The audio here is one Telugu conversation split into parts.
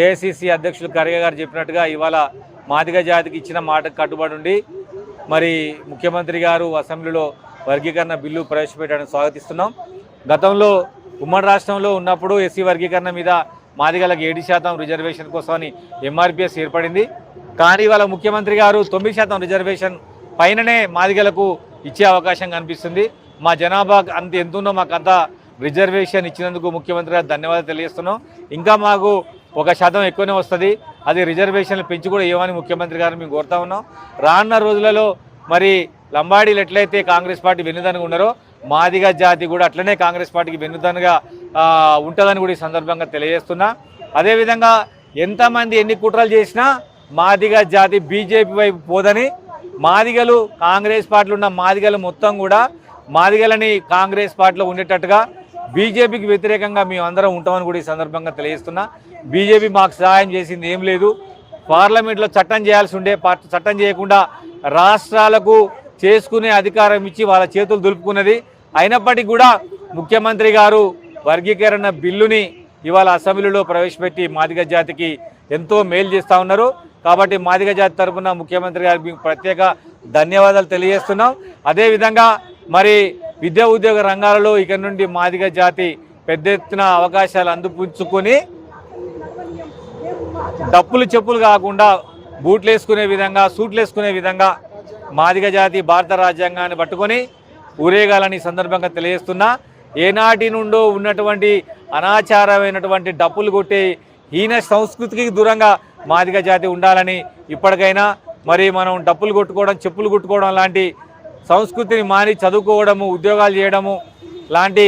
ఏఐసిసి అధ్యక్షులు ఖర్గే గారు చెప్పినట్టుగా ఇవాళ మాదిగ జాతికి ఇచ్చిన మాటకు కట్టుబడి ఉండి మరి ముఖ్యమంత్రి గారు అసెంబ్లీలో వర్గీకరణ బిల్లు ప్రవేశపెట్టడానికి స్వాగతిస్తున్నాం. గతంలో ఉమ్మడి రాష్ట్రంలో ఉన్నప్పుడు ఎస్సీ వర్గీకరణ మీద మాదిగలకు ఏడు శాతం రిజర్వేషన్ కోసమని ఎంఆర్పిఎస్ ఏర్పడింది. కానీ ఇవాళ ముఖ్యమంత్రి గారు తొమ్మిది శాతం రిజర్వేషన్ పైననే మాదిగలకు ఇచ్చే అవకాశం కనిపిస్తుంది. మా జనాభా అంత ఎంత ఉందో మాకు అంత రిజర్వేషన్ ఇచ్చినందుకు ముఖ్యమంత్రి గారు ధన్యవాదాలు తెలియజేస్తున్నాం. ఇంకా మాకు ఒక శాతం ఎక్కువనే వస్తుంది. అది రిజర్వేషన్లు పెంచి కూడా ఇవ్వమని ముఖ్యమంత్రి గారు మేము కోరుతా ఉన్నాం. రానున్న రోజులలో మరి లంబాడీలు ఎట్లయితే కాంగ్రెస్ పార్టీ వెన్నుదనగా ఉన్నారో మాదిగ జాతి కూడా అట్లనే కాంగ్రెస్ పార్టీకి వెన్నుదనగా ఉంటుందని కూడా ఈ సందర్భంగా తెలియజేస్తున్నా. అదేవిధంగా ఎంతమంది ఎన్ని కుట్రలు చేసినా మాదిగ జాతి బీజేపీ వైపు పోదని మాదిగలు కాంగ్రెస్ పార్టీలో ఉన్న మాదిగలు మొత్తం కూడా మాదిగలని కాంగ్రెస్ పార్టీలో ఉండేటట్టుగా బీజేపీకి వ్యతిరేకంగా మేము అందరం ఉంటామని కూడా ఈ సందర్భంగా తెలియజేస్తున్నా. బీజేపీ మాకు సహాయం చేసింది ఏం లేదు. పార్లమెంట్లో చట్టం చేయాల్సి ఉండే చట్టం చేయకుండా రాష్ట్రాలకు చేసుకునే అధికారం ఇచ్చి వాళ్ళ చేతులు దులుపుకున్నది. అయినప్పటికీ కూడా ముఖ్యమంత్రి గారు వర్గీకరణ బిల్లుని ఇవాళ అసెంబ్లీలో ప్రవేశపెట్టి మాదిగ జాతికి ఎంతో మేలు చేస్తూ ఉన్నారు. కాబట్టి మాదిగ జాతి తరఫున ముఖ్యమంత్రి గారికి ప్రత్యేక ధన్యవాదాలు తెలియజేస్తున్నాం. అదేవిధంగా మరి విద్యా ఉద్యోగ రంగాలలో ఇక నుండి మాదిగ జాతి పెద్ద ఎత్తున అవకాశాలు అందిపుచ్చుకొని డప్పులు చెప్పులు కాకుండా బూట్లు వేసుకునే విధంగా సూట్లు వేసుకునే విధంగా మాదిగ జాతి భారత రాజ్యాంగాన్ని పట్టుకొని ఊరేగాలని సందర్భంగా తెలియజేస్తున్నా. ఏనాటి నుండో ఉన్నటువంటి అనాచారమైనటువంటి డప్పులు కొట్టే హీన సంస్కృతికి దూరంగా మాదిగ జాతి ఉండాలని ఇప్పటికైనా మరి మనం డప్పులు కొట్టుకోవడం చెప్పులు కొట్టుకోవడం లాంటి సంస్కృతిని మాని చదువుకోవడము ఉద్యోగాలు చేయడము లాంటి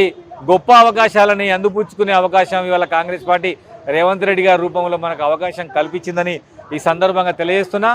గొప్ప అవకాశాలని అందిపుచ్చుకునే అవకాశం ఇవాళ కాంగ్రెస్ పార్టీ రేవంత్ రెడ్డి గారి రూపంలో మనకు అవకాశం కల్పించిందని ఈ సందర్భంగా తెలియజేస్తున్నా.